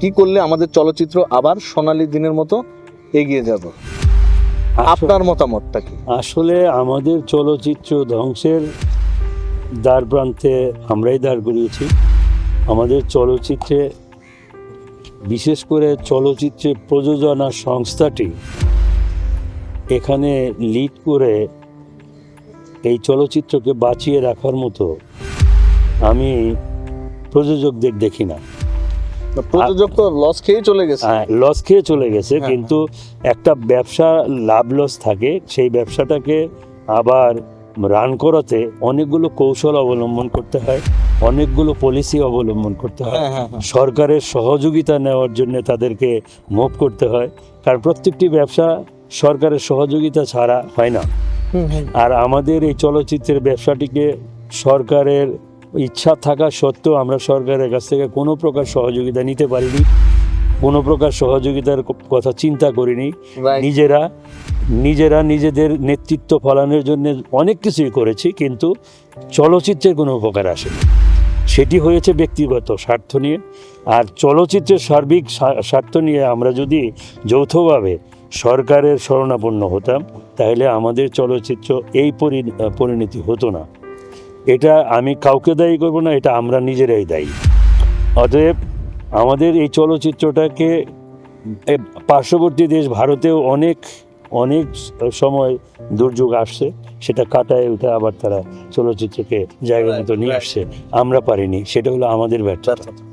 কি করলে আমাদের চলচ্চিত্র আবার সোনালী দিনের মতো এগিয়ে যাব? আপনার মতামতটা কি? আসলে আমাদের চলচ্চিত্র ধ্বংসের দ্বার প্রান্তে আমরাই দাঁড় করিয়েছি আমাদের চলচ্চিত্রে বিশেষ করে চলচ্চিত্রে প্রযোজনা সংস্থাটি এখানে লিড করে এই চলচ্চিত্রকে বাঁচিয়ে রাখার মতো আমি প্রযোজকদের দেখি না। প্রযোজক তো লস খেয়ে চলে গেছে হ্যাঁ লস খেয়ে চলে গেছে হ্যাঁ, কিন্তু একটা ব্যবসা লাভ লস থাকে সেই ব্যবসাটাকে আবার রান করাতে অনেকগুলো কৌশল অবলম্বন করতে হয় অনেকগুলো পলিসি অবলম্বন করতে হয় হ্যাঁ হ্যাঁ হ্যাঁ। সরকারের সহযোগিতা নেওয়ার জন্য তাদেরকে মুভ করতে হয় কারণ প্রত্যেকটি ব্যবসা সরকারের সহযোগিতা ছাড়া হয় না। আর আমাদের এই চলচ্চিত্রের ব্যবসাটিকে সরকারের ইচ্ছা থাকা সত্ত্বেও আমরা সরকারের কাছ থেকে কোনো প্রকার সহযোগিতা নিতে পারিনি কোনো প্রকার সহযোগিতার কথা চিন্তা করিনি। নিজেরা নিজেরা নিজেদের নেতৃত্ব ফলানোর জন্য অনেক কিছুই করেছি কিন্তু চলচ্চিত্রের কোনো উপকার আসেনি। সেটি হয়েছে ব্যক্তিগত স্বার্থ নিয়ে। আর চলচ্চিত্রের সার্বিক স্বার্থ নিয়ে আমরা যদি যৌথভাবে সরকারের শরণাপন্ন হতাম তাহলে আমাদের চলচ্চিত্র এই পরি- পরিণতি হতো না। এটা আমি কাউকে দায়ী করব না এটা আমরা নিজেরাই দায়ী। অতএব আমাদের এই চলচ্চিত্রটাকে পার্শ্ববর্তী দেশ ভারতেও অনেক অনেক সময় দুর্যোগ আসছে সেটা কাটায় উঠে আবার তারা চলচ্চিত্রকে জায়গা মতো নিয়ে আসছে। আমরা পারিনি সেটা হলো আমাদের ব্যর্থতা।